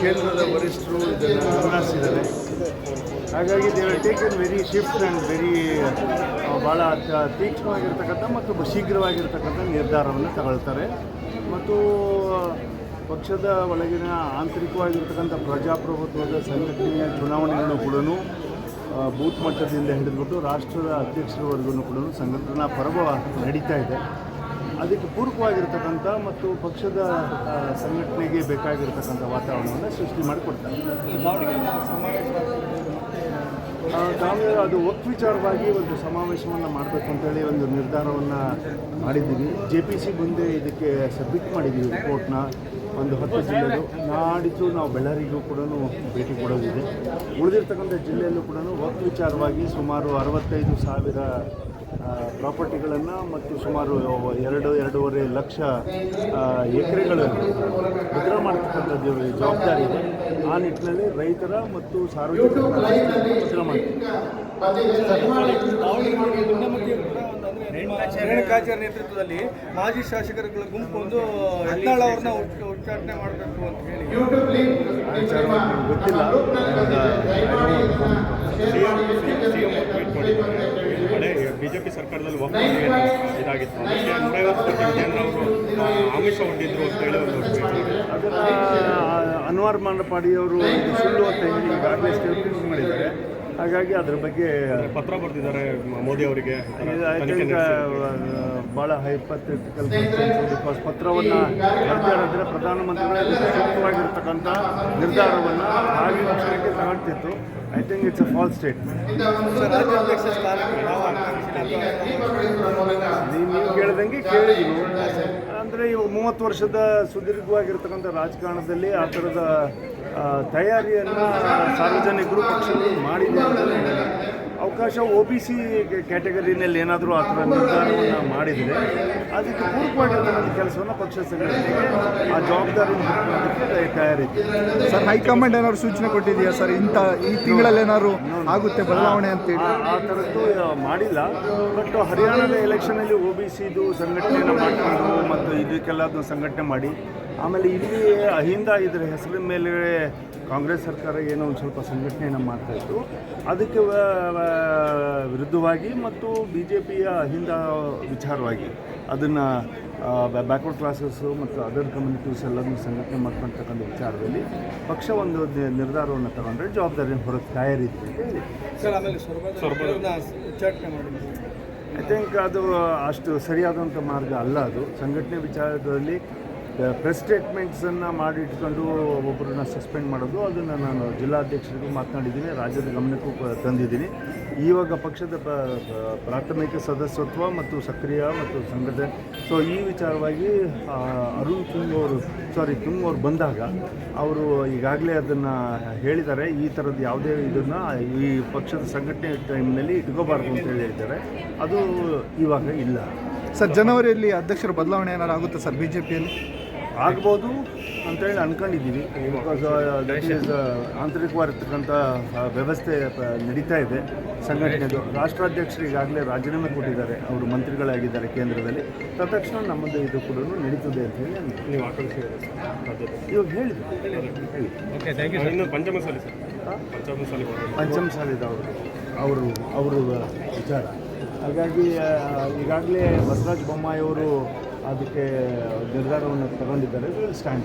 ಕೇಂದ್ರದ ವರಿಷ್ಠರು ಇದನ್ನು ಗಮನಿಸಿದ್ದಾರೆ. ಹಾಗಾಗಿ they will take very shift and very ಭಾಳ ತೀಕ್ಷ್ಣವಾಗಿರ್ತಕ್ಕಂಥ ಮತ್ತು ಶೀಘ್ರವಾಗಿರ್ತಕ್ಕಂಥ ನಿರ್ಧಾರವನ್ನು ತಗೊಳ್ತಾರೆ. ಮತ್ತು ಪಕ್ಷದ ಒಳಗಿನ ಆಂತರಿಕವಾಗಿರ್ತಕ್ಕಂಥ ಪ್ರಜಾಪ್ರಭುತ್ವದ ಸಂಘಟನೆಯ ಚುನಾವಣೆಗಳು ಕೂಡ ಬೂತ್ ಮಟ್ಟದಿಂದ ಹಿಡಿದುಬಿಟ್ಟು ರಾಷ್ಟ್ರದ ಅಧ್ಯಕ್ಷರವರೆಗೂ ಕೂಡ ಸಂಘಟನಾ ಪರ್ವ ನಡೀತಾ ಇದೆ. ಅದಕ್ಕೆ ಪೂರಕವಾಗಿರ್ತಕ್ಕಂಥ ಮತ್ತು ಪಕ್ಷದ ಸಂಘಟನೆಗೆ ಬೇಕಾಗಿರ್ತಕ್ಕಂಥ ವಾತಾವರಣವನ್ನು ಸೃಷ್ಟಿ ಮಾಡಿಕೊಡ್ತಾರೆ. ತಾವೇ ಅದು ಒತ್ತು ವಿಚಾರವಾಗಿ ಒಂದು ಸಮಾವೇಶವನ್ನು ಮಾಡಬೇಕು ಅಂತೇಳಿ ಒಂದು ನಿರ್ಧಾರವನ್ನು ಮಾಡಿದ್ದೀವಿ. ಜೆ ಪಿ ಸಿ ಮುಂದೆ ಇದಕ್ಕೆ ಸಬ್ಮಿಟ್ ಮಾಡಿದ್ದೀವಿ ರಿಪೋರ್ಟ್ನ ಒಂದು ಹತ್ತು ಜಿಲ್ಲೆಗಳು ನಾಡಿದ್ದು ನಾವು ಬೆಳ್ಳಾರಿಗೂ ಕೂಡ ಭೇಟಿ ಕೊಡೋದಿದೆ. ಉಳಿದಿರ್ತಕ್ಕಂಥ ಜಿಲ್ಲೆಯಲ್ಲೂ ಕೂಡ ಒತ್ತು ವಿಚಾರವಾಗಿ ಸುಮಾರು ಅರವತ್ತೈದು ಸಾವಿರ ಪ್ರಾಪರ್ಟಿಗಳನ್ನು ಮತ್ತು ಸುಮಾರು ಎರಡು ಎರಡೂವರೆ ಲಕ್ಷ ಎಕರೆಗಳನ್ನು ಭದ್ರ ಮಾಡ್ತಕ್ಕಂಥದ್ದು ಜವಾಬ್ದಾರಿ ಇದೆ. ಆ ನಿಟ್ಟಿನಲ್ಲಿ ರೈತರ ಮತ್ತು ಸಾರ್ವಜನಿಕರ ಭದ್ರ ನೇತೃತ್ವದಲ್ಲಿ ಮಾಜಿ ಶಾಸಕರುಗಳ ಗುಂಪು ಒಂದು ಅವ್ರನ್ನ ಉಚ್- ಉಚ್ಚಾಟನೆ ಮಾಡಬೇಕು ಅಂತ ಹೇಳಿ. ಗೊತ್ತಿಲ್ಲ. ಸರ್ಕಾರದಲ್ಲಿ ಒಪ್ಪಿಗೆ ಇದಾಗಿತ್ತು. ಅದಕ್ಕೆ ನೂರೈವತ್ತು ಕೋಟಿ ಜನರು ಅವರು ಆಮಿಷ ಹೊಂದಿದ್ರು ಅಂತ ಹೇಳಿ ಒಂದು ಅನ್ವರ್ ಮಾಂಡಪಾಡಿಯವರು ಅವರು ಸುಳ್ಳು ಅಂತ ಹೇಳಿ ಈಗಾಗಲೇ ಸ್ಟೇಟ್ಮೆಂಟ್ ಮಾಡಿದ್ದಾರೆ. ಹಾಗಾಗಿ ಅದ್ರ ಬಗ್ಗೆ ಪತ್ರ ಬರೆದಿದ್ದಾರೆ ಮೋದಿ ಅವರಿಗೆ. ಭಾಳ ಹೈಪಥೆಟಿಕಲ್ ಬಿಕಾಸ್ ಪತ್ರವನ್ನು ಬರೆದಿರೋದ್ರೆ ಪ್ರಧಾನಮಂತ್ರಿಗಳ ಸೂಕ್ತವಾಗಿರ್ತಕ್ಕಂಥ ನಿರ್ಧಾರವನ್ನು ಹಾಗೆ ಪಕ್ಷಕ್ಕೆ ತಗೊಳ್ತಿತ್ತು. I think it's a fall state ನೀವು ಕೇಳಿದ್ರು ಅಂದರೆ ಇವು ಮೂವತ್ತು ವರ್ಷದ ಸುದೀರ್ಘವಾಗಿರ್ತಕ್ಕಂಥ ರಾಜಕಾರಣದಲ್ಲಿ ಆ ಥರದ ತಯಾರಿಯನ್ನು ಸಾರ್ವಜನಿಕರು ಪಕ್ಷಗಳು ಮಾಡಿದ್ದಾರೆ. ಅವಕಾಶ ಒ ಬಿ ಸಿ ಕ್ಯಾಟಗರಿನಲ್ಲಿ ಏನಾದರೂ ಆ ಥರ ನಿರ್ಧಾರವನ್ನು ಮಾಡಿದರೆ ಅದಕ್ಕೆ ಪೂರಕವಾಗಿರ್ತಕ್ಕಂಥ ಕೆಲಸವನ್ನು ಪಕ್ಷ ಸಂಘಟನೆಗೆ ಆ ಜವಾಬ್ದಾರಿ ತಯಾರಿದೆ. ಸರ್ ಹೈಕಮಾಂಡ್ ಏನಾದ್ರು ಸೂಚನೆ ಕೊಟ್ಟಿದೆಯಾ ಸರ್? ಇಂಥ ಈ ತಿಂಗಳಲ್ಲಿ ಏನಾದ್ರು ಆಗುತ್ತೆ ಬದಲಾವಣೆ ಅಂತೇಳಿ ಆ- ಆ ಥರದ್ದು ಮಾಡಿಲ್ಲ. ಬಟ್ ಹರಿಯಾಣದ ಎಲೆಕ್ಷನಲ್ಲಿ ಒ ಬಿ ಸಿದು ಸಂಘಟನೆಯನ್ನು ಮಾಡಿಕೊಂಡು ಮತ್ತು ಇದಕ್ಕೆಲ್ಲದನ್ನು ಸಂಘಟನೆ ಮಾಡಿ ಆಮೇಲೆ ಇಲ್ಲಿ ಅಹಿಂದ ಇದರ ಹೆಸರಿನ ಮೇಲೆ ಕಾಂಗ್ರೆಸ್ ಸರ್ಕಾರ ಏನೋ ಒಂದು ಸ್ವಲ್ಪ ಸಂಘಟನೆಯನ್ನು ಮಾಡ್ತಾಯಿತ್ತು ಅದಕ್ಕೆ ವ- ವ- ವಿರುದ್ಧವಾಗಿ ಮತ್ತು ಬಿ ಜೆ ಪಿಯ ಅಹಿಂದ ವಿಚಾರವಾಗಿ ಅದನ್ನು ಬ್ಯಾಕ್ವರ್ಡ್ ಕ್ಲಾಸಸ್ಸು ಮತ್ತು ಅದರ್ ಕಮ್ಯುನಿಟೀಸ್ ಎಲ್ಲರನ್ನು ಸಂಘಟನೆ ಮಾಡ್ಕೊಳ್ತಕ್ಕಂಥ ವಿಚಾರದಲ್ಲಿ ಪಕ್ಷ ಒಂದು ನಿರ್ಧಾರವನ್ನು ತಗೊಂಡ್ರೆ ಜವಾಬ್ದಾರಿಯನ್ನು ಹೊರಗೆ ತಯಾರಿದೆ ಅಂತ ಹೇಳಿ. ಸರ್ ಆಮೇಲೆ ಸೊರಬ ಉಚ್ಚಾಟನೆ ಮಾಡಿದ್ರು. ಐ ಥಿಂಕ್ ಅದು ಅಷ್ಟು ಸರಿಯಾದಂಥ ಮಾರ್ಗ ಅಲ್ಲ ಅದು. ಸಂಘಟನೆ ವಿಚಾರದಲ್ಲಿ ಪ್ರೆಸ್ ಸ್ಟೇಟ್ಮೆಂಟ್ಸನ್ನು ಮಾಡಿಟ್ಕೊಂಡು ಒಬ್ಬರನ್ನ ಸಸ್ಪೆಂಡ್ ಮಾಡೋದು, ಅದನ್ನು ನಾನು ಜಿಲ್ಲಾಧ್ಯಕ್ಷರಿಗೂ ಮಾತನಾಡಿದ್ದೀನಿ, ರಾಜ್ಯದ ಗಮನಕ್ಕೂ ತಂದಿದ್ದೀನಿ. ಇವಾಗ ಪಕ್ಷದ ಪ್ರಾಥಮಿಕ ಸದಸ್ಯತ್ವ ಮತ್ತು ಸಕ್ರಿಯ ಮತ್ತು ಸಂಘಟನೆ. ಸೊ ಈ ವಿಚಾರವಾಗಿ ಅರುಣ್ ತುಂಗ್ ಅವರು ಸಾರಿ ತುಂಗ್ ಅವರು ಬಂದಾಗ ಅವರು ಈಗಾಗಲೇ ಅದನ್ನು ಹೇಳಿದ್ದಾರೆ. ಈ ಥರದ್ದು ಯಾವುದೇ ಇದನ್ನು ಈ ಪಕ್ಷದ ಸಂಘಟನೆ ಟೈಮ್ನಲ್ಲಿ ಇಟ್ಕೋಬಾರ್ದು ಅಂತ ಹೇಳಿ ಹೇಳಿದ್ದಾರೆ. ಅದು ಇವಾಗ ಇಲ್ಲ. ಸರ್, ಜನವರಿಯಲ್ಲಿ ಅಧ್ಯಕ್ಷರ ಬದಲಾವಣೆ ಏನಾದ್ರು ಆಗುತ್ತೆ ಸರ್ ಬಿ ಜೆ ಪಿಯಲ್ಲಿ ಆಗ್ಬೋದು ಅಂತೇಳಿ ಅನ್ಕೊಂಡಿದ್ದೀವಿ ಬಿಕಾಸ್ ದಟ್ ಈಸ್ ಆಂತರಿಕವಾಗಿರ್ತಕ್ಕಂಥ ಆ, ವ್ಯವಸ್ಥೆ ನಡೀತಾ ಇದೆ ಸಂಘಟನೆದು. ರಾಷ್ಟ್ರಾಧ್ಯಕ್ಷರು ಈಗಾಗಲೇ ರಾಜೀನಾಮೆ ಕೊಟ್ಟಿದ್ದಾರೆ. ಅವರು ಮಂತ್ರಿಗಳಾಗಿದ್ದಾರೆ ಕೇಂದ್ರದಲ್ಲಿ. ತಕ್ಷಣ ನಮ್ಮದು ಇದು ಕೂಡ ನಡೀತದೆ ಅಂತ ಹೇಳಿ ನೀವು ರಾಜ್ಯದ ಇವಾಗ ಹೇಳಿದ್ರು. ಪಂಚಮಸಾಲಿ ಸರ್. ಪಂಚಮಸಾಲಿ ಪಂಚಮ ಸಾಲಿದವರು ಅವರು ಅವರು ವಿಚಾರ. ಹಾಗಾಗಿ ಈಗಾಗಲೇ ಬಸವರಾಜ ಬೊಮ್ಮಾಯಿ ಅವರು ಅದಕ್ಕೆ ನಿರ್ಧಾರವನ್ನು ತಗೊಂಡಿದ್ದಾರೆ. ಸ್ಟ್ಯಾಂಡ್